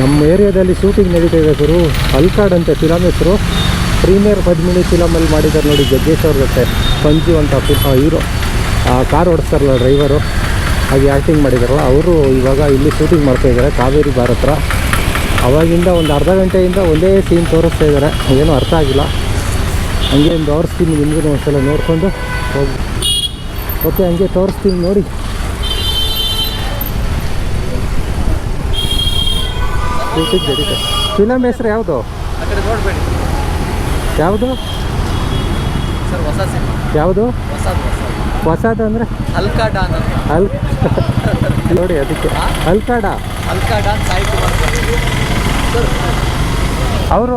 ನಮ್ಮ ಏರಿಯಾದಲ್ಲಿ ಶೂಟಿಂಗ್ ನಡೀತಾ ಇದೆ ಗುರು. ಅಲ್ಕಾಡ್ ಅಂತ ಫಿಲಮ್ ಹೆಸರು. ಪ್ರೀಮಿಯರ್ ಪದ್ಮಿನಿ ಫಿಲಮಲ್ಲಿ ಮಾಡಿದ್ದಾರೆ ನೋಡಿ ಜಗ್ಗೇಶ್ ಅವ್ರ ಜೊತೆ. ಪಂಜು ಅಂತ ಹೀರೋ ಕಾರ್ ಓಡಿಸ್ತಾರಲ್ಲ ಡ್ರೈವರು ಹಾಗೆ ಆ್ಯಕ್ಟಿಂಗ್ ಮಾಡಿದಾರಲ್ಲ, ಅವರು ಇವಾಗ ಇಲ್ಲಿ ಶೂಟಿಂಗ್ ಮಾಡ್ತಾ ಇದ್ದಾರೆ ಕಾವೇರಿ ಬಾರ್ ಹತ್ರ. ಅವಾಗಿಂದ ಒಂದು ಅರ್ಧ ಗಂಟೆಯಿಂದ ಒಂದೇ ಸೀನ್ ತೋರಿಸ್ತಾ ಇದ್ದಾರೆ. ಏನೂ ಅರ್ಥ ಆಗಿಲ್ಲ. ಹಂಗೆ ಒಂದು ತೋರಿಸ್ತೀನಿ ನಿಮಗೂ ಒಂದ್ಸಲ ನೋಡಿಕೊಂಡು ಹೋಗಿ ಓಕೆ ಹಂಗೆ ತೋರಿಸ್ತೀನಿ ನೋಡಿ. ಫಿಲಮ್ ಹೆಸರು ಯಾವುದು? ಯಾವುದು? ಯಾವುದು? ಹೊಸದು ಅಂದರೆ? ಅಲ್ ನೋಡಿ ಅದಕ್ಕೆ. ಅಲ್ಕಾಡ. ಸಾಯಿ ಕುಮಾರ್ ಅವರು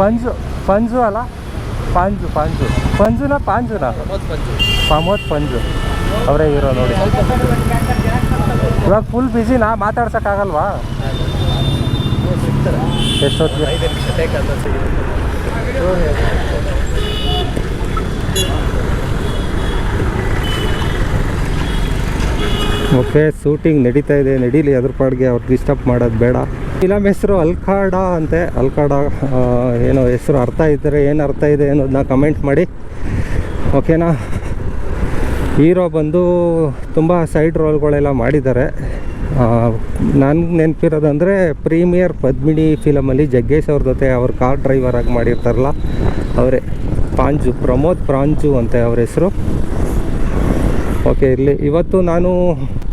ಪಂಜು ಪಂಜು ಅಲ್ಲ? ಪಾಂಜು ಪಾಂಜು. ಪಂಜುನ ಪಾಂಜುನ? ಪ್ರಮೋದ್ ಪಂಜು. ಅವರೇ ಇರೋ ನೋಡಿ. ಇವಾಗ ಫುಲ್ ಬ್ಯುಸಿನಾ ಮಾತಾಡ್ಸೋಕ್ಕಾಗಲ್ವಾ ಎಷ್ಟೊತ್ತಿಗೆ? ಓಕೆ ಶೂಟಿಂಗ್ ನಡೀತಾ ಇದೆ. ನಡೀಲಿ ಅದ್ರ ಪಾಡ್ಗೆ ಅವ್ರು ಡಿಸ್ಟರ್ಬ್ ಮಾಡೋದು ಬೇಡ. ಫಿಲಮ್ ಹೆಸರು ಅಲ್ಕಾಡ ಅಂತೆ. ಅಲ್ಕಾಡ ಏನೋ ಹೆಸರು ಅರ್ಥ ಇದ್ದರೆ ಏನು ಅರ್ಥ ಇದೆ ಅನ್ನೋದನ್ನ ಕಮೆಂಟ್ ಮಾಡಿ. ಓಕೆನಾ ಹೀರೋ ಬಂದು ತುಂಬ ಸೈಡ್ ರೋಲ್ಗಳೆಲ್ಲ ಮಾಡಿದ್ದಾರೆ. ನನಗೆ ನೆನಪಿರೋದಂದರೆ ಪ್ರೀಮಿಯರ್ ಪದ್ಮಿನಿ ಫಿಲಮಲ್ಲಿ ಜಗ್ಗೇಶ್ ಅವ್ರ ಜೊತೆ ಅವ್ರ ಕಾರ್ ಡ್ರೈವರ್ ಆಗಿ ಮಾಡಿರ್ತಾರಲ್ಲ, ಅವರೇ ಪಾಂಜು, ಪ್ರಮೋದ್ ಪ್ರಾಂಜು ಅಂತ ಅವ್ರ ಹೆಸರು. ಓಕೆ ಇರಲಿ ಇವತ್ತು ನಾನು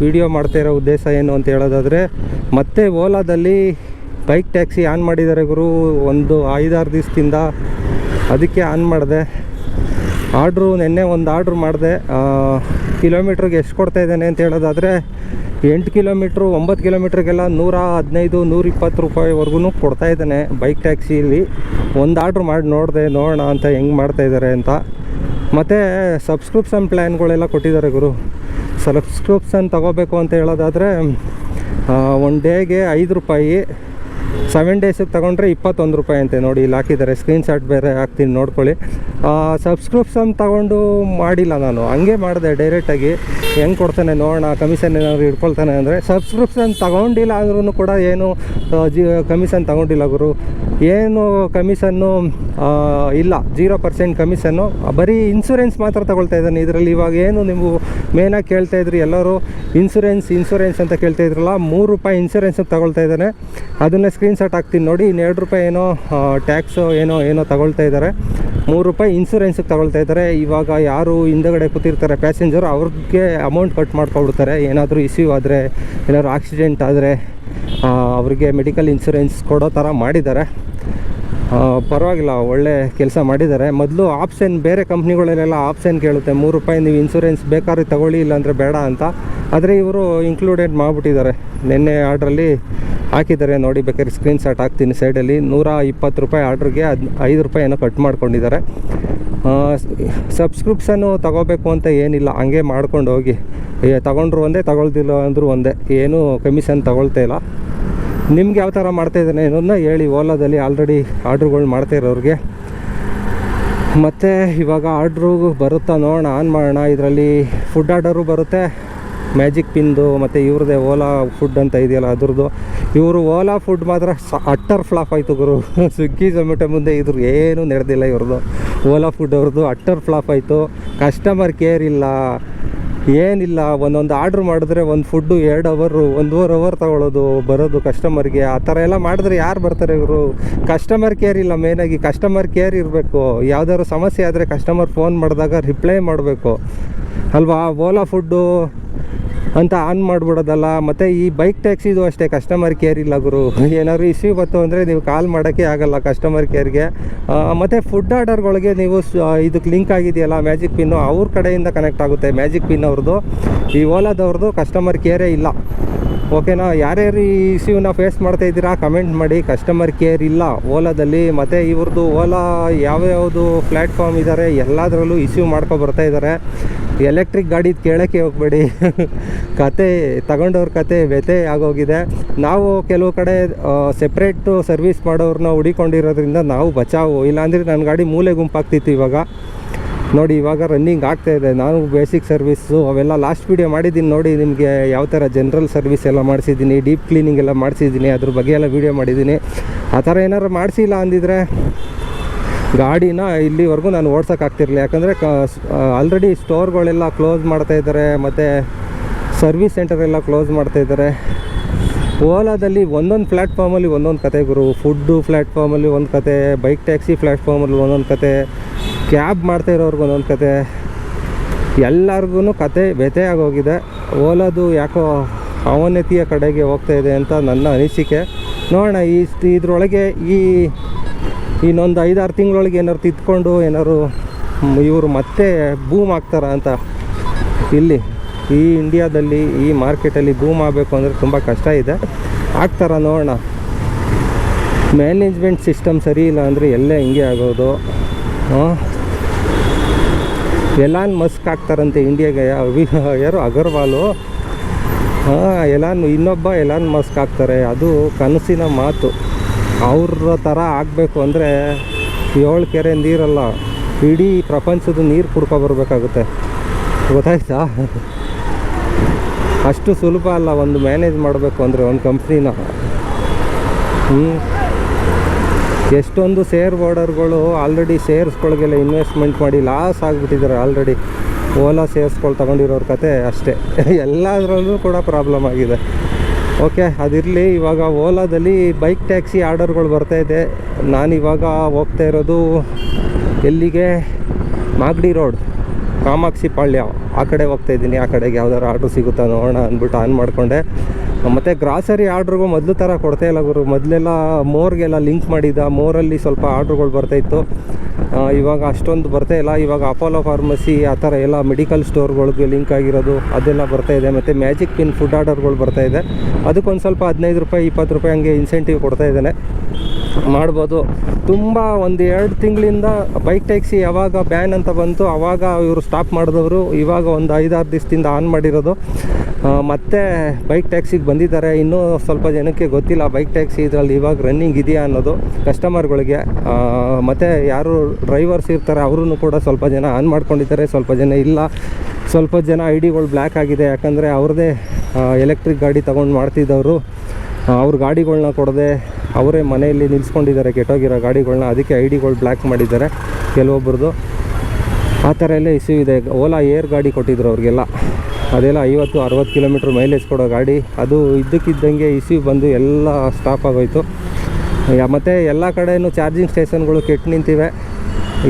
ವಿಡಿಯೋ ಮಾಡ್ತಾ ಇರೋ ಉದ್ದೇಶ ಏನು ಅಂತ ಹೇಳೋದಾದರೆ, ಮತ್ತೆ ಓಲಾದಲ್ಲಿ ಬೈಕ್ ಟ್ಯಾಕ್ಸಿ ಆನ್ ಮಾಡಿದ್ದಾರೆ ಗುರು, ಒಂದು ಐದಾರು ದಿವಸದಿಂದ ಅದಕ್ಕೆ ಆನ್ ಮಾಡಿದೆ. ಆರ್ಡ್ರು ನಿನ್ನೆ ಒಂದು ಆರ್ಡ್ರ್ ಮಾಡಿದೆ. ಕಿಲೋಮೀಟ್ರಿಗೆ ಎಷ್ಟು ಕೊಡ್ತಾ ಇದ್ದಾನೆ ಅಂತ ಹೇಳೋದಾದರೆ, ಎಂಟು ಕಿಲೋಮೀಟ್ರು, ಒಂಬತ್ತು ಕಿಲೋಮೀಟ್ರಿಗೆಲ್ಲ ನೂರ ಹದಿನೈದು, ನೂರ ಇಪ್ಪತ್ತು ರೂಪಾಯಿವರೆಗೂ ಕೊಡ್ತಾ ಇದ್ದಾನೆ ಬೈಕ್ ಟ್ಯಾಕ್ಸಿಯಲ್ಲಿ. ಒಂದು ಆರ್ಡ್ರ್ ಮಾಡಿ ನೋಡಿದೆ, ನೋಡೋಣ ಅಂತ ಹೆಂಗೆ ಮಾಡ್ತಾ ಇದ್ದಾರೆ ಅಂತ. ಮತ್ತು ಸಬ್ಸ್ಕ್ರಿಪ್ಷನ್ ಪ್ಲ್ಯಾನ್ಗಳೆಲ್ಲ ಕೊಟ್ಟಿದ್ದಾರೆ ಗುರು. ಸಬ್ಸ್ಕ್ರಿಪ್ಷನ್ ತಗೋಬೇಕು ಅಂತ ಹೇಳೋದಾದರೆ ಒನ್ ಡೇಗೆ ಐದು ರೂಪಾಯಿ ಸೆವೆನ್ ಡೇಸಿಗೆ ತೊಗೊಂಡ್ರೆ ಇಪ್ಪತ್ತೊಂದು ರೂಪಾಯಿ ಅಂತೆ. ನೋಡಿ, ಇಲ್ಲಿ ಹಾಕಿದ್ದಾರೆ. ಸ್ಕ್ರೀನ್ಶಾಟ್ ಬೇರೆ ಹಾಕ್ತೀನಿ, ನೋಡ್ಕೊಳ್ಳಿ. ಸಬ್ಸ್ಕ್ರಿಪ್ಷನ್ ತಗೊಂಡು ಮಾಡಿಲ್ಲ ನಾನು. ಹಂಗೆ ಮಾಡಿದೆ ಡೈರೆಕ್ಟಾಗಿ ಹೆಂಗೆ ಕೊಡ್ತಾನೆ ನೋಡೋಣ ಕಮಿಷನ್ ಏನಾದರೂ ಇಟ್ಕೊಳ್ತಾನೆ ಅಂದರೆ ಸಬ್ಸ್ಕ್ರಿಪ್ಷನ್ ತಗೊಂಡಿಲ್ಲ ಅಂದ್ರೂ ಕೂಡ ಏನು ಜಿ ಕಮಿಷನ್ ತಗೊಂಡಿಲ್ಲ ಗುರು. ಏನು ಕಮಿಷನ್ನು ಇಲ್ಲ. ಜೀರೋ ಪರ್ಸೆಂಟ್ ಕಮಿಷನ್ನು ಬರೀ ಇನ್ಸೂರೆನ್ಸ್ ಮಾತ್ರ ತಗೊಳ್ತಾ ಇದ್ದಾನೆ. ಇದರಲ್ಲಿ ಇವಾಗ ಏನು ನೀವು ಮೇನಾಗಿ ಕೇಳ್ತಾ ಇದ್ರಿ? ಎಲ್ಲರೂ ಇನ್ಸೂರೆನ್ಸ್ ಇನ್ಸೂರೆನ್ಸ್ ಅಂತ ಕೇಳ್ತಾ ಇದ್ರಲ್ಲ, ಮೂರು ರೂಪಾಯಿ ಇನ್ಸೂರೆನ್ಸ್ ತಗೊಳ್ತಾ ಇದ್ದಾನೆ. ಅದನ್ನೇ ಸ್ಕ್ರೀನ್ಶಾಟ್ ಹಾಕ್ತೀನಿ ನೋಡಿ, ಇನ್ನು ಎರಡು ರೂಪಾಯಿ ಏನೋ ಟ್ಯಾಕ್ಸು ಏನೋ ಏನೋ ತಗೊಳ್ತಾ ಇದ್ದಾರೆ. ಮೂರು ರೂಪಾಯಿ ಇನ್ಸೂರೆನ್ಸಿಗೆ ತಗೊಳ್ತಾ ಇದ್ದಾರೆ. ಇವಾಗ ಯಾರು ಹಿಂದೆಗಡೆ ಕೂತಿರ್ತಾರೆ ಪ್ಯಾಸೆಂಜರ್ ಅವ್ರಿಗೆ ಅಮೌಂಟ್ ಕಟ್ ಮಾಡ್ಕೊಬಿಡ್ತಾರೆ. ಏನಾದರೂ ಇಶ್ಯೂ ಆದರೆ, ಏನಾದ್ರು ಆಕ್ಸಿಡೆಂಟ್ ಆದರೆ ಅವ್ರಿಗೆ ಮೆಡಿಕಲ್ ಇನ್ಸೂರೆನ್ಸ್ ಕೊಡೋ ಥರ ಮಾಡಿದ್ದಾರೆ. ಪರವಾಗಿಲ್ಲ, ಒಳ್ಳೆ ಕೆಲಸ ಮಾಡಿದ್ದಾರೆ. ಮೊದಲು ಆಪ್ಷನ್ ಬೇರೆ ಕಂಪ್ನಿಗಳಲ್ಲೆಲ್ಲ ಆಪ್ಷನ್ ಕೇಳುತ್ತೆ. ಮೂರು ರೂಪಾಯಿ ನೀವು ಇನ್ಸೂರೆನ್ಸ್ ಬೇಕಾದ್ರೆ ತಗೊಳ್ಳಿ, ಇಲ್ಲಾಂದರೆ ಬೇಡ ಅಂತ. ಆದರೆ ಇವರು ಇನ್ಕ್ಲೂಡೆಡ್ ಮಾಡಿಬಿಟ್ಟಿದ್ದಾರೆ. ನಿನ್ನೆ ಆರ್ಡ್ರಲ್ಲಿ ಹಾಕಿದ್ದಾರೆ ನೋಡಿ ಬೇಕಾದ್ರೆ ಸ್ಕ್ರೀನ್ ಶಾಟ್ ಹಾಕ್ತೀನಿ ಸೈಡಲ್ಲಿ ನೂರ ಇಪ್ಪತ್ತು ರೂಪಾಯಿ ಆರ್ಡ್ರಿಗೆ ಅದು ಐದು ರೂಪಾಯಿ ಏನೋ ಕಟ್ ಮಾಡ್ಕೊಂಡಿದ್ದಾರೆ ಸಬ್ಸ್ಕ್ರಿಪ್ಷನ್ನು ತಗೋಬೇಕು ಅಂತ ಏನಿಲ್ಲ, ಹಂಗೆ ಮಾಡ್ಕೊಂಡು ಹೋಗಿ. ತೊಗೊಂಡ್ರು ಒಂದೇ, ತಗೊಳ್ದಿಲ್ಲ ಅಂದರೂ ಒಂದೇ. ಏನೂ ಕಮಿಷನ್ ತಗೊಳ್ತಾ ಇಲ್ಲ. ನಿಮ್ಗೆ ಯಾವ ಥರ ಮಾಡ್ತಾ ಇದ್ದಾನೆ ಅನ್ನೋದನ್ನ ಹೇಳಿ, ಓಲಾದಲ್ಲಿ ಆಲ್ರೆಡಿ ಆರ್ಡ್ರುಗಳು ಮಾಡ್ತಾ ಇರೋರಿಗೆ. ಮತ್ತು ಇವಾಗ ಆರ್ಡ್ರು ಬರುತ್ತಾ ನೋಡೋಣ ಆನ್ ಮಾಡೋಣ. ಇದರಲ್ಲಿ ಫುಡ್ ಆರ್ಡರು ಬರುತ್ತೆ. ಮ್ಯಾಜಿಕ್ ಪಿಂದು ಮತ್ತು ಇವ್ರದ್ದೇ ಓಲಾ ಫುಡ್ ಅಂತ ಇದೆಯಲ್ಲ, ಅದ್ರದ್ದು. ಇವರು ಓಲಾ ಫುಡ್ ಮಾತ್ರ ಅಟ್ಟರ್ ಫ್ಲಾಪ್ ಆಯಿತು ಗುರು. ಸ್ವಿಗ್ಗಿ ಝೊಮ್ಯಾಟೊ ಮುಂದೆ ಇದ್ರ ಏನೂ ನಡೆದಿಲ್ಲ ಇವ್ರದ್ದು ಓಲಾ ಫುಡ್ ಅವ್ರದ್ದು ಅಟ್ಟರ್ ಫ್ಲಾಪ್ ಆಯಿತು. ಕಸ್ಟಮರ್ ಕೇರ್ ಇಲ್ಲ. ಏನಿಲ್ಲ. ಒಂದೊಂದು ಆರ್ಡ್ರ್ ಮಾಡಿದ್ರೆ ಒಂದು ಫುಡ್ಡು ಎರಡು ಅವರು ಒಂದೂವರೆ ಅವರ್ ತಗೊಳ್ಳೋದು ಬರೋದು ಕಸ್ಟಮರ್ಗೆ ಆ ಥರ ಎಲ್ಲ ಮಾಡಿದ್ರೆ ಯಾರು ಬರ್ತಾರೆ ಇವರು? ಕಸ್ಟಮರ್ ಕೇರ್ ಇಲ್ಲ. ಮೇನಾಗಿ ಕಸ್ಟಮರ್ ಕೇರ್ ಇರಬೇಕು. ಯಾವುದಾದ್ರು ಸಮಸ್ಯೆ ಆದರೆ ಕಸ್ಟಮರ್ ಫೋನ್ ಮಾಡಿದಾಗ ರಿಪ್ಲೈ ಮಾಡಬೇಕು. ಅಲ್ವಾ? ಓಲಾ ಫುಡ್ಡು ಅಂತ ಆನ್ ಮಾಡಿಬಿಡೋದಲ್ಲ, ಮತ್ತು ಈ ಬೈಕ್ ಟ್ಯಾಕ್ಸಿದು ಅಷ್ಟೇ ಕಸ್ಟಮರ್ ಕೇರ್ ಇಲ್ಲ ಗುರು. ಏನಾದ್ರು ಇಶ್ಯೂ ಬಂತು ಅಂದರೆ ನೀವು ಕಾಲ್ ಮಾಡೋಕ್ಕೆ ಆಗಲ್ಲ ಕಸ್ಟಮರ್ ಕೇರ್ಗೆ ಮತ್ತು ಫುಡ್ ಆರ್ಡರ್ಗಳಿಗೆ ನೀವು ಇದಕ್ಕೆ ಲಿಂಕ್ ಆಗಿದೆಯಲ್ಲ ಮ್ಯಾಜಿಕ್ ಪಿನ್ನು ಅವ್ರ ಕಡೆಯಿಂದ ಕನೆಕ್ಟ್ ಆಗುತ್ತೆ ಮ್ಯಾಜಿಕ್ ಪಿನ್ ಅವ್ರದ್ದು ಈ ಓಲಾದವ್ರದ್ದು ಕಸ್ಟಮರ್ ಕೇರೇ ಇಲ್ಲ. ಓಕೆನಾ? ಯಾರ್ಯಾರು ಈ ಇಶ್ಯೂನ ಫೇಸ್ ಮಾಡ್ತಾ ಇದ್ದೀರಾ? ಕಮೆಂಟ್ ಮಾಡಿ. ಕಸ್ಟಮರ್ ಕೇರ್ ಇಲ್ಲ. ಓಲಾದಲ್ಲಿ ಮತ್ತು ಇವ್ರದ್ದು ಓಲಾ ಯಾವ್ಯಾವುದು ಪ್ಲ್ಯಾಟ್ಫಾರ್ಮ್ ಇದ್ದಾರೆ ಎಲ್ಲದರಲ್ಲೂ ಇಶ್ಯೂ ಮಾಡ್ಕೊ ಬರ್ತಾ ಇದ್ದಾರೆ ಎಲೆಕ್ಟ್ರಿಕ್ ಗಾಡಿ ಕೇಳೋಕ್ಕೆ ಹೋಗಬೇಡಿ. ಕತೆ, ತಗೊಂಡವ್ರ ಕತೆ ವ್ಯತೆ ಆಗೋಗಿದೆ. ನಾವು ಕೆಲವು ಕಡೆ ಸೆಪ್ರೇಟು ಸರ್ವಿಸ್ ಮಾಡೋರನ್ನ ಹುಡಿಕೊಂಡಿರೋದ್ರಿಂದ ನಾವು ಬಚಾವು. ಇಲ್ಲಾಂದರೆ ನನ್ನ ಗಾಡಿ ಮೂಲೆ ಗುಂಪಾಗ್ತಿತ್ತು ಇವಾಗ. ನೋಡಿ, ಇವಾಗ ರನ್ನಿಂಗ್ ಆಗ್ತಾ ಇದೆ. ನಾನು ಬೇಸಿಕ್ ಸರ್ವಿಸ್ಸು ಅವೆಲ್ಲ ಲಾಸ್ಟ್ ವೀಡಿಯೋ ಮಾಡಿದ್ದೀನಿ ನೋಡಿ, ನಿಮಗೆ ಯಾವ ಥರ ಜನರಲ್ ಸರ್ವಿಸ್ ಎಲ್ಲ ಮಾಡಿಸಿದ್ದೀನಿ ಡೀಪ್ ಕ್ಲೀನಿಂಗ್ ಎಲ್ಲ ಮಾಡಿಸಿದ್ದೀನಿ, ಅದ್ರ ಬಗ್ಗೆ ಎಲ್ಲ ವೀಡಿಯೋ ಮಾಡಿದ್ದೀನಿ. ಆ ಥರ ಏನಾರು ಮಾಡಿಸಿಲ್ಲ ಅಂದಿದ್ರೆ, ಗಾಡಿನ ಇಲ್ಲಿವರೆಗೂ ನಾನು ಓಡ್ಸೋಕ್ಕಾಗ್ತಿರಲಿಲ್ಲ ಯಾಕಂದರೆ ಕ ಆಲ್ರೆಡಿ ಸ್ಟೋರ್ಗಳೆಲ್ಲ ಕ್ಲೋಸ್ ಮಾಡ್ತಾ ಇದ್ದಾರೆ, ಮತ್ತು ಸರ್ವಿಸ್ ಸೆಂಟರ್ ಎಲ್ಲ ಕ್ಲೋಸ್ ಮಾಡ್ತಾ ಇದ್ದಾರೆ. ಓಲಾದಲ್ಲಿ ಒಂದೊಂದು ಪ್ಲ್ಯಾಟ್ಫಾರ್ಮಲ್ಲಿ ಒಂದೊಂದು ಕತೆ ಗುರು. ಫುಡ್ಡು ಪ್ಲ್ಯಾಟ್ಫಾರ್ಮಲ್ಲಿ ಒಂದು ಕತೆ ಬೈಕ್ ಟ್ಯಾಕ್ಸಿ ಪ್ಲ್ಯಾಟ್ಫಾರ್ಮಲ್ಲಿ ಒಂದೊಂದು ಕತೆ. ಕ್ಯಾಬ್ ಮಾಡ್ತಾ ಇರೋರ್ಗು ಒಂದೊಂದು ಕತೆ. ಎಲ್ಲರಿಗೂ ಕತೆ ವ್ಯಥೆ ಆಗೋಗಿದೆ. ಓಲೋದು ಯಾಕೋ ಅವನತಿಯ ಕಡೆಗೆ ಹೋಗ್ತಾ ಇದೆ ಅಂತ ನನ್ನ ಅನಿಸಿಕೆ. ನೋಡೋಣ, ಈ ಇದರೊಳಗೆ ಈ ಇನ್ನೊಂದು ಐದಾರು ತಿಂಗಳೊಳಗೆ ಏನಾರು ತಿದ್ಕೊಂಡು ಏನಾರು ಇವರು ಮತ್ತೆ ಬೂಮ್ ಆಗ್ತಾರ ಅಂತ. ಇಲ್ಲಿ, ಈ ಇಂಡಿಯಾದಲ್ಲಿ ಈ ಮಾರ್ಕೆಟಲ್ಲಿ ಬೂಮ್ ಆಗಬೇಕು ಅಂದರೆ ತುಂಬ ಕಷ್ಟ ಇದೆ. ಆಗ್ತಾರ ನೋಡೋಣ. ಮ್ಯಾನೇಜ್ಮೆಂಟ್ ಸಿಸ್ಟಮ್ ಸರಿ ಇಲ್ಲ ಅಂದರೆ ಎಲ್ಲೇ ಹಿಂಗೆ ಆಗೋದು? ಎಲಾನ್ ಮಸ್ಕ್ ಆಗ್ತಾರಂತೆ ಇಂಡಿಯಾಗೆ ಯಾರು ಅಗರ್ವಾಲು ಎಲಾನ್ ಇನ್ನೊಬ್ಬ ಎಲಾನ್ ಮಸ್ಕ್ ಆಗ್ತಾರೆ. ಅದು ಕನಸಿನ ಮಾತು. ಅವ್ರ ಥರ ಆಗಬೇಕು ಅಂದರೆ ಏಳು ಕೆರೆ ನೀರಲ್ಲ, ಇಡೀ ಪ್ರಪಂಚದ ನೀರು ಕುಡ್ಕೊ ಬರ್ಬೇಕಾಗುತ್ತೆ. ಗೊತ್ತಾಯ್ತಾ? ಅಷ್ಟು ಸುಲಭ ಅಲ್ಲ, ಒಂದು ಮ್ಯಾನೇಜ್ ಮಾಡಬೇಕು ಅಂದರೆ ಒಂದು ಕಂಪ್ನಿನ ಹ್ಞೂ ಎಷ್ಟೊಂದು ಶೇರ್ ಬೋರ್ಡರ್ಗಳು ಆಲ್ರೆಡಿ ಶೇರ್ಸ್ಗಳಿಗೆಲ್ಲ ಇನ್ವೆಸ್ಟ್ಮೆಂಟ್ ಮಾಡಿ ಲಾಸ್ ಆಗಿಬಿಟ್ಟಿದ್ದಾರೆ ಆಲ್ರೆಡಿ ಓಲಾ ಶೇರ್ಸ್ಗಳು ತೊಗೊಂಡಿರೋರ ಕತೆ ಅಷ್ಟೇ. ಎಲ್ಲದರಲ್ಲೂ ಕೂಡ ಪ್ರಾಬ್ಲಮ್ ಆಗಿದೆ. ಓಕೆ ಅದಿರಲಿ ಇವಾಗ ಓಲಾದಲ್ಲಿ ಬೈಕ್ ಟ್ಯಾಕ್ಸಿ ಆರ್ಡರ್ಗಳು ಬರ್ತಾಯಿದೆ ನಾನಿವಾಗ ಹೋಗ್ತಾ ಇರೋದು ಎಲ್ಲಿಗೆ? ಮಾಗಡಿ ರೋಡ್ ಕಾಮಾಕ್ಷಿ ಪಾಳ್ಯ. ಆ ಕಡೆ ಹೋಗ್ತಾ ಇದ್ದೀನಿ. ಆ ಕಡೆಗೆ ಯಾವ್ದಾರು ಆರ್ಡ್ರ್ ಸಿಗುತ್ತಾ ನೋಡೋಣ ಅಂದ್ಬಿಟ್ಟು ಆನ್ ಮಾಡಿಕೊಂಡೆ. ಮತ್ತು ಗ್ರಾಸರಿ ಆರ್ಡ್ರಿಗೂ ಮೊದಲು ಥರ ಕೊಡ್ತಾ ಇಲ್ಲ ಗುರು. ಮೊದಲೆಲ್ಲ ಮೋರ್ಗೆಲ್ಲ ಲಿಂಕ್ ಮಾಡಿದ್ದ ಮೋರಲ್ಲಿ ಸ್ವಲ್ಪ ಆರ್ಡ್ರುಗಳು ಬರ್ತಾಯಿತ್ತು ಇವಾಗ ಅಷ್ಟೊಂದು ಬರ್ತಾ ಇಲ್ಲ. ಇವಾಗ ಅಪೋಲೋ ಫಾರ್ಮಸಿ ಆ ಥರ ಎಲ್ಲ ಮೆಡಿಕಲ್ ಸ್ಟೋರ್ಗಳಿಗೆ ಲಿಂಕ್ ಆಗಿರೋದು, ಅದೆಲ್ಲ ಬರ್ತಾ ಇದೆ. ಮತ್ತು ಮ್ಯಾಜಿಕ್ ಪಿನ್ ಫುಡ್ ಆರ್ಡರ್ಗಳು ಬರ್ತಾ ಇದೆ. ಅದಕ್ಕೊಂದು ಸ್ವಲ್ಪ ಹದಿನೈದು ರೂಪಾಯಿ, ಇಪ್ಪತ್ತು ರೂಪಾಯಿ ಹಂಗೆ ಇನ್ಸೆಂಟಿವ್ ಕೊಡ್ತಾ ಇದ್ದಾನೆ. ಮಾಡ್ಬೋದು. ತುಂಬ ಒಂದು ಎರಡು ತಿಂಗಳಿಂದ ಬೈಕ್ ಟ್ಯಾಕ್ಸಿ ಯಾವಾಗ ಬ್ಯಾನ್ ಅಂತ ಬಂತು ಆವಾಗ ಇವರು ಸ್ಟಾಪ್ ಮಾಡಿದವರು. ಇವಾಗ ಒಂದು ಐದಾರು ದಿವಸದಿಂದ ಆನ್ ಮಾಡಿರೋದು. ಮತ್ತೆ ಬೈಕ್ ಟ್ಯಾಕ್ಸಿಗೆ ಬಂದಿದ್ದಾರೆ. ಇನ್ನೂ ಸ್ವಲ್ಪ ಜನಕ್ಕೆ ಗೊತ್ತಿಲ್ಲ ಬೈಕ್ ಟ್ಯಾಕ್ಸಿ ಇದರಲ್ಲಿ ಇವಾಗ ರನ್ನಿಂಗ್ ಇದೆಯಾ ಅನ್ನೋದು ಕಸ್ಟಮರ್ಗಳಿಗೆ ಮತ್ತು ಯಾರು ಡ್ರೈವರ್ಸ್ ಇರ್ತಾರೆ ಅವ್ರೂ ಕೂಡ ಸ್ವಲ್ಪ ಜನ ಆನ್ ಮಾಡ್ಕೊಂಡಿದ್ದಾರೆ, ಸ್ವಲ್ಪ ಜನ ಇಲ್ಲ. ಸ್ವಲ್ಪ ಜನ ಐ ಡಿಗಳು ಬ್ಲ್ಯಾಕ್ ಆಗಿದೆ. ಯಾಕಂದರೆ ಅವ್ರದ್ದೇ ಎಲೆಕ್ಟ್ರಿಕ್ ಗಾಡಿ ತೊಗೊಂಡು ಮಾಡ್ತಿದ್ದವರು. ಅವ್ರ ಗಾಡಿಗಳನ್ನ ಕೊಡದೆ ಅವರೇ ಮನೆಯಲ್ಲಿ ನಿಲ್ಸ್ಕೊಂಡಿದ್ದಾರೆ, ಕೆಟ್ಟೋಗಿರೋ ಗಾಡಿಗಳನ್ನ ಅದಕ್ಕೆ ಐ ಡಿಗಳು ಬ್ಲ್ಯಾಕ್ ಮಾಡಿದ್ದಾರೆ ಕೆಲವೊಬ್ರದ್ದು ಆ ಥರ ಎಲ್ಲ ಇಶ್ಯೂ ಇದೆ. ಓಲಾ ಏರ್ ಗಾಡಿ ಕೊಟ್ಟಿದ್ರು ಅವ್ರಿಗೆಲ್ಲ. ಅದೆಲ್ಲ ಐವತ್ತು, ಅರವತ್ತು ಕಿಲೋಮೀಟ್ರ್ ಮೈಲೇಜ್ ಕೊಡೋ ಗಾಡಿ. ಅದು ಇದ್ದಕ್ಕಿದ್ದಂಗೆ ಇಸಿ ಬಂದು ಎಲ್ಲ ಸ್ಟಾಪ್ ಆಗೋಯ್ತು. ಮತ್ತು ಎಲ್ಲ ಕಡೆಯೂ ಚಾರ್ಜಿಂಗ್ ಸ್ಟೇಷನ್ಗಳು ಕೆಟ್ಟು ನಿಂತಿವೆ.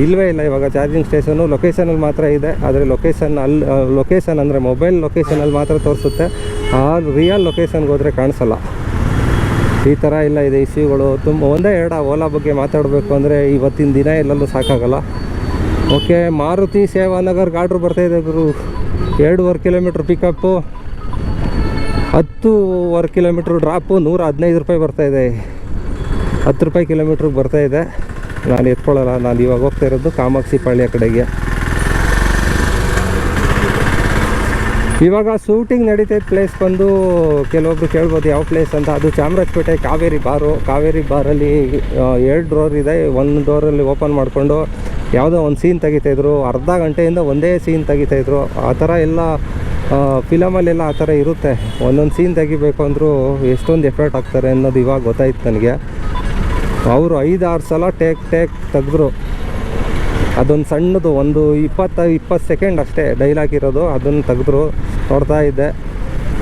ಇಲ್ಲವೇ ಇಲ್ಲ ಇವಾಗ ಚಾರ್ಜಿಂಗ್ ಸ್ಟೇಷನು ಲೊಕೇಶನಲ್ಲಿ ಮಾತ್ರ ಇದೆ. ಆದರೆ ಲೊಕೇಶನ್ ಅಲ್ಲಿ ಲೊಕೇಶನ್ ಅಂದರೆ ಮೊಬೈಲ್ ಲೊಕೇಶನಲ್ಲಿ ಮಾತ್ರ ತೋರಿಸುತ್ತೆ. ಆ ರಿಯಲ್ ಲೊಕೇಶನ್ಗೆ ಹೋದರೆ ಕಾಣಿಸಲ್ಲ. ಈ ಥರ ಇಲ್ಲ ಇದೆ ಇಶ್ಯೂಗಳು ತುಂಬ ಒಂದೇ ಎರಡ ಓಲಾ ಬಗ್ಗೆ ಮಾತಾಡಬೇಕು ಅಂದರೆ ಇವತ್ತಿನ ದಿನ ಎಲ್ಲಲ್ಲೂ ಸಾಕಾಗಲ್ಲ. ಓಕೆ ಮಾರುತಿ ಸೇವಾನಗರ್ ಗಾಡ್ರು ಬರ್ತಾಯಿದೆ ಗುರು. ಎರಡೂವರೆ ಕಿಲೋಮೀಟ್ರ್ ಪಿಕಪ್ಪು ಹತ್ತೂವರೆ ಕಿಲೋಮೀಟ್ರ್ ಡ್ರಾಪು ನೂರ ಹದಿನೈದು ರೂಪಾಯಿ ಬರ್ತಾಯಿದೆ ಹತ್ತು ರೂಪಾಯಿ ಕಿಲೋಮೀಟ್ರಿಗೆ ಬರ್ತಾಯಿದೆ ನಾನು ಎತ್ಕೊಳ್ಳಲ್ಲ, ನಾನು ಇವಾಗ ಹೋಗ್ತಾ ಇರೋದು ಕಾಮಾಕ್ಷಿ ಪಾಳ್ಯ ಕಡೆಗೆ. ಇವಾಗ ಶೂಟಿಂಗ್ ನಡೀತೈತೆ ಪ್ಲೇಸ್ ಬಂದು ಕೆಲವೊಬ್ರು ಕೇಳ್ಬೋದು ಯಾವ ಪ್ಲೇಸ್ ಅಂತ. ಅದು ಚಾಮರಾಜಪೇಟೆ ಕಾವೇರಿ ಬಾರು. ಕಾವೇರಿ ಬಾರಲ್ಲಿ ಎರಡು ಡೋರ್ ಇದೆ. ಒಂದು ಡೋರಲ್ಲಿ ಓಪನ್ ಮಾಡಿಕೊಂಡು ಯಾವುದೋ ಒಂದು ಸೀನ್ ತೆಗಿತಾಯಿದ್ರು ಅರ್ಧ ಗಂಟೆಯಿಂದ ಒಂದೇ ಸೀನ್ ತೆಗಿತಾಯಿದ್ರು ಆ ಥರ ಎಲ್ಲ ಫಿಲಮಲ್ಲೆಲ್ಲ ಆ ಥರ ಇರುತ್ತೆ. ಒಂದೊಂದು ಸೀನ್ ತೆಗಿಬೇಕು ಅಂದರೂ ಎಷ್ಟೊಂದು ಎಫರ್ಟ್ ಆಗ್ತಾರೆ ಅನ್ನೋದು ಇವಾಗ ಗೊತ್ತಾಯ್ತು ನನಗೆ. ಅವರು ಐದಾರು ಸಲ ಟೇಕ್ ಟೇಕ್ ತೆಗೆದ್ರು. ಅದೊಂದು ಸಣ್ಣದು ಒಂದು ಇಪ್ಪತ್ತು ಇಪ್ಪತ್ತು ಸೆಕೆಂಡ್ ಅಷ್ಟೇ ಡೈಲಾಗ್ ಇರೋದು. ಅದನ್ನು ತೆಗೆದ್ರು ನೋಡ್ತಾ ಇದ್ದೆ.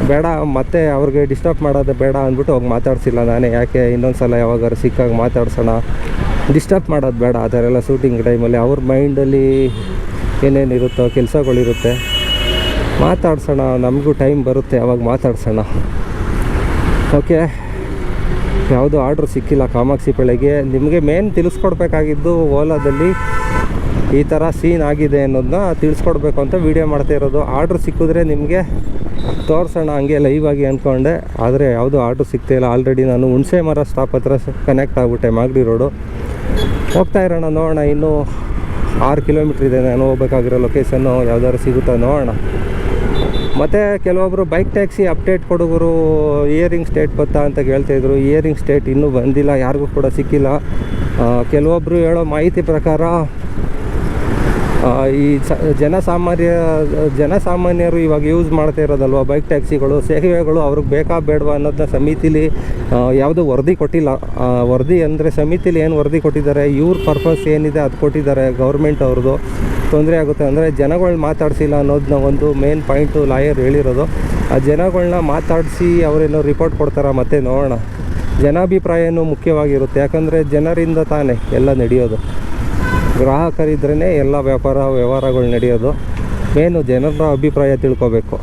ಬೇಡ, ಮತ್ತೆ ಅವ್ರಿಗೆ ಡಿಸ್ಟರ್ಬ್ ಮಾಡೋದು ಬೇಡ ಅಂದ್ಬಿಟ್ಟು ಹೋಗಿ ಮಾತಾಡ್ಸಿಲ್ಲ ನಾನೇ. ಯಾಕೆ ಇನ್ನೊಂದು ಸಲ ಯಾವಾಗಾರು ಸಿಕ್ಕಾಗ ಮಾತಾಡ್ಸೋಣ? ಡಿಸ್ಟರ್ಬ್ ಮಾಡೋದು ಬೇಡ ಆ ಥರ ಎಲ್ಲ ಶೂಟಿಂಗ್ ಟೈಮಲ್ಲಿ ಅವ್ರ ಮೈಂಡಲ್ಲಿ ಏನೇನಿರುತ್ತೋ, ಕೆಲಸಗಳಿರುತ್ತೆ. ಮಾತಾಡ್ಸೋಣ, ನಮಗೂ ಟೈಮ್ ಬರುತ್ತೆ ಅವಾಗ ಮಾತಾಡ್ಸೋಣ. ಓಕೆ ಯಾವುದೂ ಆರ್ಡ್ರ್ ಸಿಕ್ಕಿಲ್ಲ ಕಾಮಾಕ್ಷಿ ಬೆಳಗ್ಗೆ ನಿಮಗೆ ಮೇನ್ ತಿಳಿಸ್ಕೊಡ್ಬೇಕಾಗಿದ್ದು ಓಲಾದಲ್ಲಿ ಈ ಥರ ಸೀನ್ ಆಗಿದೆ ಅನ್ನೋದನ್ನ ತಿಳಿಸ್ಕೊಡ್ಬೇಕು ಅಂತ ವೀಡಿಯೋ ಮಾಡ್ತಾ ಇರೋದು. ಆರ್ಡ್ರ್ ಸಿಕ್ಕಿದ್ರೆ ನಿಮಗೆ ತೋರಿಸೋಣ, ಹಂಗೆ ಲೈವ್ ಆಗಿ ಅಂದ್ಕೊಂಡೆ ಆದರೆ ಯಾವುದೂ ಆರ್ಡ್ರ್ ಸಿಗ್ತಾ ಇಲ್ಲ. ಆಲ್ರೆಡಿ ನಾನು ಹುಣಸೆ ಮರ ಸ್ಟಾಪ್ ಹತ್ರ ಕನೆಕ್ಟ್ ಆಗಿಬಿಟ್ಟೆ ಮಾಗಡಿ ರೋಡು ಹೋಗ್ತಾ ಇರೋಣ, ನೋಡೋಣ. ಇನ್ನೂ ಆರು ಕಿಲೋಮೀಟ್ರ್ ಇದೆ. ನಾನು ಹೋಗ್ಬೇಕಾಗಿರೋ ಲೊಕೇಶನ್ನು ಯಾವ್ದಾದ್ರು ಸಿಗುತ್ತಾ ನೋಡೋಣ. ಮತ್ತು ಕೆಲವೊಬ್ಬರು ಬೈಕ್ ಟ್ಯಾಕ್ಸಿ ಅಪ್ಡೇಟ್ ಕೊಡೋರು ಇಯರಿಂಗ್ ಸ್ಟೇಟ್ ಬತ್ತಾ ಅಂತ ಕೇಳ್ತಾಯಿದ್ರು ಇಯರಿಂಗ್ ಸ್ಟೇಟ್ ಇನ್ನೂ ಬಂದಿಲ್ಲ, ಯಾರಿಗೂ ಕೂಡ ಸಿಕ್ಕಿಲ್ಲ. ಕೆಲವೊಬ್ಬರು ಹೇಳೋ ಮಾಹಿತಿ ಪ್ರಕಾರ ಈ ಜನಸಾಮಾನ್ಯ, ಜನಸಾಮಾನ್ಯರು ಇವಾಗ ಯೂಸ್ ಮಾಡ್ತಾ ಇರೋದಲ್ವ? ಬೈಕ್ ಟ್ಯಾಕ್ಸಿಗಳು ಸೇವೆಗಳು ಅವ್ರಿಗೆ ಬೇಕಾ ಬೇಡವಾ ಅನ್ನೋದನ್ನ ಸಮಿತಿಲಿ ಯಾವುದು ವರದಿ ಕೊಟ್ಟಿಲ್ಲ. ವರದಿ ಅಂದರೆ ಸಮಿತಿಲಿ ಏನು ವರದಿ ಕೊಟ್ಟಿದ್ದಾರೆ? ಇವ್ರ ಪರ್ಪಸ್ ಏನಿದೆ ಅದು ಕೊಟ್ಟಿದ್ದಾರೆ ಗೌರ್ಮೆಂಟ್ ಅವ್ರದ್ದು ತೊಂದರೆ ಆಗುತ್ತೆ. ಅಂದರೆ ಜನಗಳನ್ನ ಮಾತಾಡಿಸಿಲ್ಲ ಅನ್ನೋದನ್ನ ಒಂದು ಮೇನ್ ಪಾಯಿಂಟು ಲಾಯರ್ ಹೇಳಿರೋದು. ಆ ಜನಗಳನ್ನ ಮಾತಾಡಿಸಿ ಅವರೇನೋ ರಿಪೋರ್ಟ್ ಕೊಡ್ತಾರ ಮತ್ತೆ ನೋಡೋಣ. ಜನಾಭಿಪ್ರಾಯನೂ ಮುಖ್ಯವಾಗಿರುತ್ತೆ. ಯಾಕಂದರೆ ಜನರಿಂದ ತಾನೇ ಎಲ್ಲ ನಡೆಯೋದು. ಗ್ರಾಹಕರಿದ್ರೇ ಎಲ್ಲ ವ್ಯಾಪಾರ ವ್ಯವಹಾರಗಳು ನಡೆಯೋದು. ಮೇನು ಜನರ ಅಭಿಪ್ರಾಯ ತಿಳ್ಕೊಬೇಕು.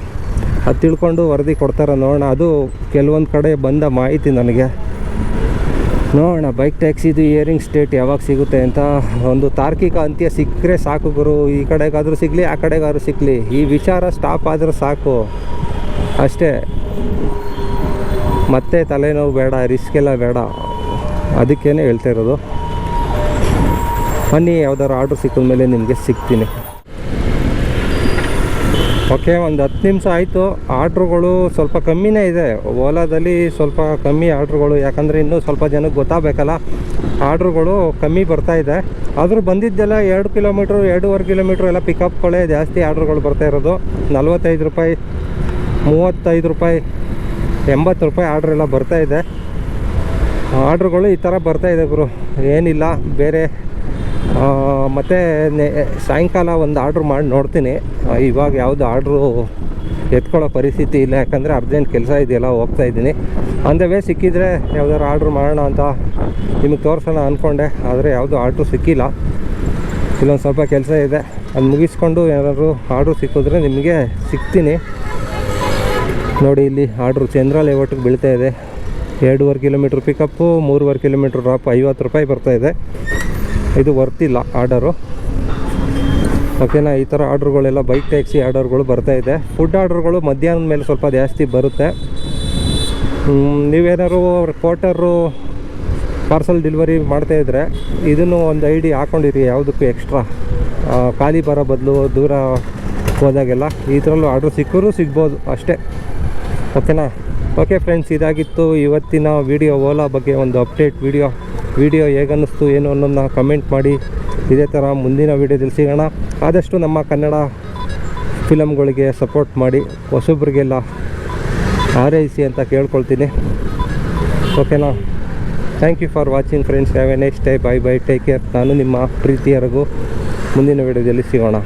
ಅದು ತಿಳ್ಕೊಂಡು ವರದಿ ಕೊಡ್ತಾರೆ ನೋಡೋಣ. ಅದು ಕೆಲವೊಂದು ಕಡೆ ಬಂದ ಮಾಹಿತಿ ನನಗೆ. ನೋಡೋಣ ಬೈಕ್ ಟ್ಯಾಕ್ಸಿದು ಇಯರಿಂಗ್ ಸ್ಟೇಟ್ ಯಾವಾಗ ಸಿಗುತ್ತೆ ಅಂತ ಒಂದು ತಾರ್ಕಿಕ ಅಂತ್ಯ ಸಿಕ್ಕರೆ ಸಾಕು ಗುರು. ಈ ಕಡೆಗಾದರೂ ಸಿಗಲಿ, ಆ ಕಡೆಗಾದ್ರೂ ಸಿಗಲಿ. ಈ ವಿಚಾರ ಸ್ಟಾಪ್ ಆದರೂ ಸಾಕು. ಅಷ್ಟೇ. ಮತ್ತೆ ತಲೆನೋವು ಬೇಡ ರಿಸ್ಕ್ ಎಲ್ಲ ಬೇಡ. ಅದಕ್ಕೇನೆ ಹೇಳ್ತಾ ಇರೋದು. ಬನ್ನಿ ಯಾವ್ದಾರು ಆರ್ಡ್ರ್ ಸಿಕ್ಕಿದ ಮೇಲೆ ನಿಮಗೆ ಸಿಗ್ತೀನಿ. ಓಕೆ ಒಂದು ಹತ್ತು ನಿಮಿಷ ಆಯಿತು. ಆರ್ಡ್ರುಗಳು ಸ್ವಲ್ಪ ಕಮ್ಮಿನೇ ಇದೆ. ಓಲಾದಲ್ಲಿ ಸ್ವಲ್ಪ ಕಮ್ಮಿ ಆರ್ಡ್ರುಗಳು ಯಾಕಂದರೆ ಇನ್ನೂ ಸ್ವಲ್ಪ ಜನಕ್ಕೆ ಗೊತ್ತಾಗಬೇಕಲ್ಲ. ಆರ್ಡ್ರುಗಳು ಕಮ್ಮಿ ಬರ್ತಾ ಇದೆ. ಆದರೂ ಬಂದಿದ್ದೆಲ್ಲ ಎರಡು ಕಿಲೋಮೀಟ್ರ್ ಎರಡೂವರೆ ಕಿಲೋಮೀಟ್ರ್ ಎಲ್ಲ ಪಿಕಪ್ಗಳೇ ಜಾಸ್ತಿ ಆರ್ಡ್ರುಗಳು ಬರ್ತಾ ಇರೋದು. ನಲ್ವತ್ತೈದು ರೂಪಾಯಿ, ಮೂವತ್ತೈದು ರೂಪಾಯಿ, ಎಂಬತ್ತು ರೂಪಾಯಿ ಆರ್ಡ್ರ್ ಎಲ್ಲ ಬರ್ತಾ ಇದೆ. ಆರ್ಡ್ರುಗಳು ಈ ಥರ ಬರ್ತಾ ಇದೆ ಗುರು. ಏನಿಲ್ಲ, ಬೇರೆ ಮತ್ತೆ ನೆ ಸಾಯಂಕಾಲ ಒಂದು ಆರ್ಡ್ರ್ ಮಾಡಿ ನೋಡ್ತೀನಿ. ಇವಾಗ ಯಾವುದು ಆರ್ಡ್ರು ಎತ್ಕೊಳ್ಳೋ ಪರಿಸ್ಥಿತಿ ಇಲ್ಲ, ಯಾಕಂದರೆ ಅರ್ಜೆಂಟ್ ಕೆಲಸ ಇದೆಯಲ್ಲ, ಹೋಗ್ತಾ ಇದ್ದೀನಿ. ಆನ್ ದ ವೇ ಸಿಕ್ಕಿದ್ರೆ ಯಾವ್ದಾದ್ರು ಆರ್ಡ್ರ್ ಮಾಡೋಣ ಅಂತ ನಿಮಗೆ ತೋರಿಸೋಣ ಅಂದ್ಕೊಂಡೆ ಆದರೆ ಯಾವುದು ಆರ್ಡ್ರು ಸಿಕ್ಕಿಲ್ಲ. ಇಲ್ಲೊಂದು ಸ್ವಲ್ಪ ಕೆಲಸ ಇದೆ. ಅದು ಮುಗಿಸ್ಕೊಂಡು ಏನಾದ್ರು ಆರ್ಡ್ರು ಸಿಕ್ಕಿದ್ರೆ ನಿಮಗೆ ಸಿಗ್ತೀನಿ. ನೋಡಿ, ಇಲ್ಲಿ ಆರ್ಡ್ರು ಚಂದ್ರ ಲೇಔಟಿಗೆ ಬೀಳ್ತಾ ಇದೆ. ಎರಡೂವರೆ ಕಿಲೋಮೀಟ್ರ್ ಪಿಕಪ್ಪು ಮೂರುವರೆ ಕಿಲೋಮೀಟ್ರ್ ಡ್ರಾಪ್ ಐವತ್ತು ರೂಪಾಯಿ ಬರ್ತಾ ಇದೆ ವರ್ತಿಲ್ಲ ಆರ್ಡರು ಓಕೆನಾ ಈ ಥರ ಆರ್ಡ್ರುಗಳೆಲ್ಲ ಬೈಕ್ ಟ್ಯಾಕ್ಸಿ ಆರ್ಡರ್ಗಳು ಇದೆ. ಫುಡ್ ಆರ್ಡ್ರುಗಳು ಮಧ್ಯಾಹ್ನದ ಮೇಲೆ ಸ್ವಲ್ಪ ಜಾಸ್ತಿ ಬರುತ್ತೆ. ನೀವೇನಾದ್ರು ಕ್ವಾರ್ಟರು ಪಾರ್ಸಲ್ ಡೆಲಿವರಿ ಮಾಡ್ತಾಯಿದ್ರೆ ಇದನ್ನು ಒಂದು ಐ ಡಿ ಹಾಕೊಂಡಿರಿ, ಯಾವುದಕ್ಕೂ ಎಕ್ಸ್ಟ್ರಾ ಖಾಲಿ ಬರೋ ಬದಲು ದೂರ ಹೋದಾಗೆಲ್ಲ ಈ ಥರಲ್ಲೂ ಆರ್ಡ್ರ್ ಸಿಕ್ಕರೂ ಸಿಗ್ಬೋದು ಅಷ್ಟೇ. ಓಕೆನಾ ಓಕೆ ಫ್ರೆಂಡ್ಸ್ ಇದಾಗಿತ್ತು ಇವತ್ತಿನ ವಿಡಿಯೋ ಓಲಾ ಬಗ್ಗೆ ಒಂದು ಅಪ್ಡೇಟ್ ವಿಡಿಯೋ ವಿಡಿಯೋ ಹೇಗನ್ನಿಸ್ತು, ಏನು ಅನ್ನೋದನ್ನ ಕಮೆಂಟ್ ಮಾಡಿ. ಇದೇ ಥರ ಮುಂದಿನ ವಿಡಿಯೋದಲ್ಲಿ ಸಿಗೋಣ. ಆದಷ್ಟು ನಮ್ಮ ಕನ್ನಡ ಫಿಲಮ್ಗಳಿಗೆ ಸಪೋರ್ಟ್ ಮಾಡಿ. ಹೊಸೊಬ್ರಿಗೆಲ್ಲ ಆರೈಸಿ ಅಂತ ಕೇಳ್ಕೊಳ್ತೀನಿ. ಓಕೆನಾ thank you for watching friends have a next day bye bye take care ನಾನು ನಿಮ್ಮ ಪ್ರೀತಿಯರಿಗೂ ಮುಂದಿನ ವಿಡಿಯೋದಲ್ಲಿ ಸಿಗೋಣ.